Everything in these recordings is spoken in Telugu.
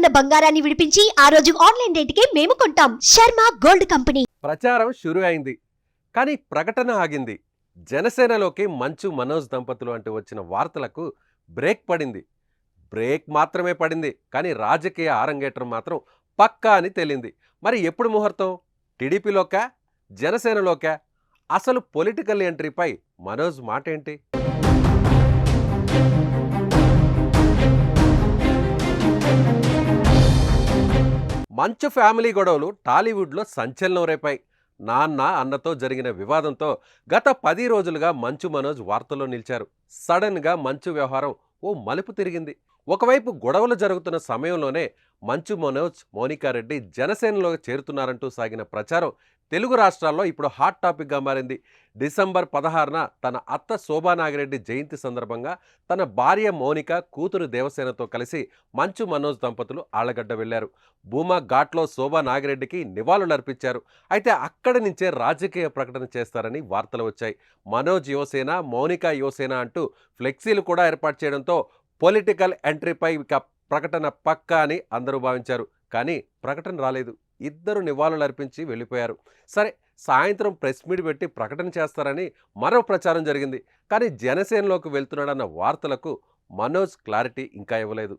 ఉన్న బంగారాన్ని విడిపించి ఆ రోజు ఆన్లైన్ రేటుకే మేము కొంటాం. Sharma gold company. ప్రచారం షురు అయింది. కానీ ప్రకటన ఆగింది. జనసేనలోకి మంచు మనోజ్ దంపతులు అంటూ వచ్చిన వార్తలకు బ్రేక్ పడింది. బ్రేక్ మాత్రమే పడింది. కానీ రాజకీయ ఆరంగేట్రం మాత్రం పక్కా అని తేలింది. మరి ఎప్పుడు ముహూర్తం? టీడీపీలోకా? జనసేనలోకా? అసలు పొలిటికల్ ఎంట్రీపై మనోజ్ మాట ఏంటి మంచు ఫ్యామిలీ గొడవలు టాలీవుడ్లో సంచలనం రేపాయి. నాన్న అన్నతో జరిగిన వివాదంతో గత పది రోజులుగా మంచు మనోజ్ వార్తల్లో నిలిచారు. సడన్గా మంచు వ్యవహారం ఓ మలుపు తిరిగింది. ఒకవైపు గొడవలు జరుగుతున్న సమయంలోనే మంచు మనోజ్ మౌనికారెడ్డి జనసేనలో చేరుతున్నారంటూ సాగిన ప్రచారం తెలుగు రాష్ట్రాల్లో ఇప్పుడు హాట్ టాపిక్గా మారింది. డిసెంబర్ పదహారున తన అత్త శోభా నాగిరెడ్డి జయంతి సందర్భంగా తన భార్య మౌనిక కూతురు దేవసేనతో కలిసి మంచు మనోజ్ దంపతులు ఆళ్ళగడ్డ వెళ్ళారు భూమా ఘాట్లో శోభా నాగిరెడ్డికి నివాళులర్పించారు. అయితే అక్కడి నుంచే రాజకీయ ప్రకటన చేస్తారని వార్తలు వచ్చాయి. మనోజ్ యువసేన మౌనిక యువసేన అంటూ ఫ్లెక్సీలు కూడా ఏర్పాటు చేయడంతో పొలిటికల్ ఎంట్రీపై ఇక ప్రకటన పక్కా అని అందరూ భావించారు. కానీ ప్రకటన రాలేదు. ఇద్దరు నివాళులు అర్పించి వెళ్ళిపోయారు. సరే సాయంత్రం ప్రెస్ మీట్ పెట్టి ప్రకటన చేస్తారని మరో ప్రచారం జరిగింది. కానీ జనసేనలోకి వెళ్తున్నాడన్న వార్తలకు మనోజ్ క్లారిటీ ఇంకా ఇవ్వలేదు.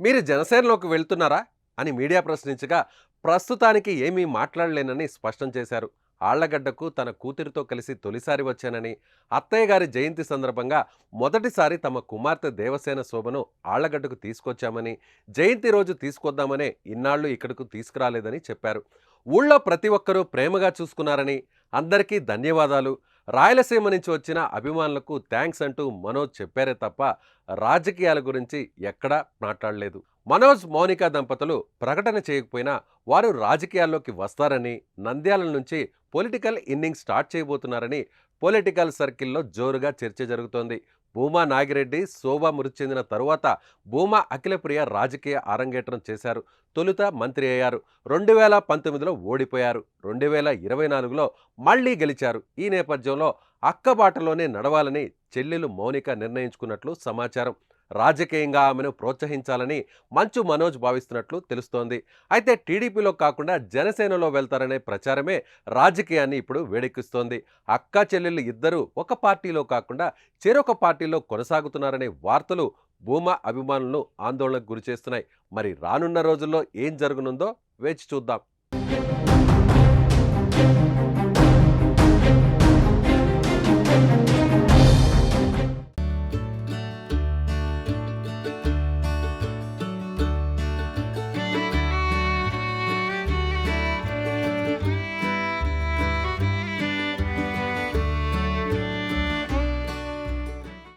మీరు జనసేనలోకి వెళ్తున్నారా? అని మీడియా ప్రశ్నించగా ప్రస్తుతానికి ఏమీ మాట్లాడలేనని స్పష్టం చేశారు. ఆళ్ళగడ్డకు తన కూతురితో కలిసి తొలిసారి వచ్చానని అత్తయ్య గారి జయంతి సందర్భంగా మొదటిసారి తమ కుమార్తె దేవసేన శోభను ఆళ్ళగడ్డకు తీసుకొచ్చామని జయంతి రోజు తీసుకొద్దామనే ఇన్నాళ్ళు ఇక్కడకు తీసుకురాలేదని చెప్పారు. ఊళ్ళో ప్రతి ఒక్కరూ ప్రేమగా చూసుకున్నారని అందరికీ ధన్యవాదాలు. రాయలసీమ నుంచి వచ్చిన అభిమానులకు థ్యాంక్స్ అంటూ మనోజ్ చెప్పారే తప్ప రాజకీయాల గురించి ఎక్కడా మాట్లాడలేదు. మనోజ్ మౌనిక దంపతులు ప్రకటన చేయకపోయినా వారు రాజకీయాల్లోకి వస్తారని నంద్యాల నుంచి పొలిటికల్ ఇన్నింగ్స్ స్టార్ట్ చేయబోతున్నారని పొలిటికల్ సర్కిల్లో జోరుగా చర్చ జరుగుతోంది. భూమా నాగిరెడ్డి శోభా మృతి చెందిన తరువాత భూమా అఖిలప్రియ రాజకీయ అరంగేట్రం చేశారు. తొలుత మంత్రి అయ్యారు. రెండు వేల పంతొమ్మిదిలో ఓడిపోయారు. రెండు వేల ఇరవై నాలుగులో మళ్ళీ గెలిచారు. ఈ నేపథ్యంలో అక్కబాటలోనే నడవాలని చెల్లెలు మౌనిక నిర్ణయించుకున్నట్లు సమాచారం. రాజకీయంగా ఆమెను ప్రోత్సహించాలని మంచు మనోజ్ భావిస్తున్నట్లు తెలుస్తోంది. అయితే టీడీపీలో కాకుండా జనసేనలో వెళ్తారనే ప్రచారమే రాజకీయాన్ని ఇప్పుడు వేడెక్కిస్తోంది. అక్క చెల్లెళ్ళు ఇద్దరూ ఒక పార్టీలో కాకుండా చెరొక పార్టీలో కొనసాగుతున్నారనే వార్తలు భూమా అభిమానులను ఆందోళనకు గురిచేస్తున్నాయి. మరి రానున్న రోజుల్లో ఏం జరగనుందో వేచి చూద్దాం.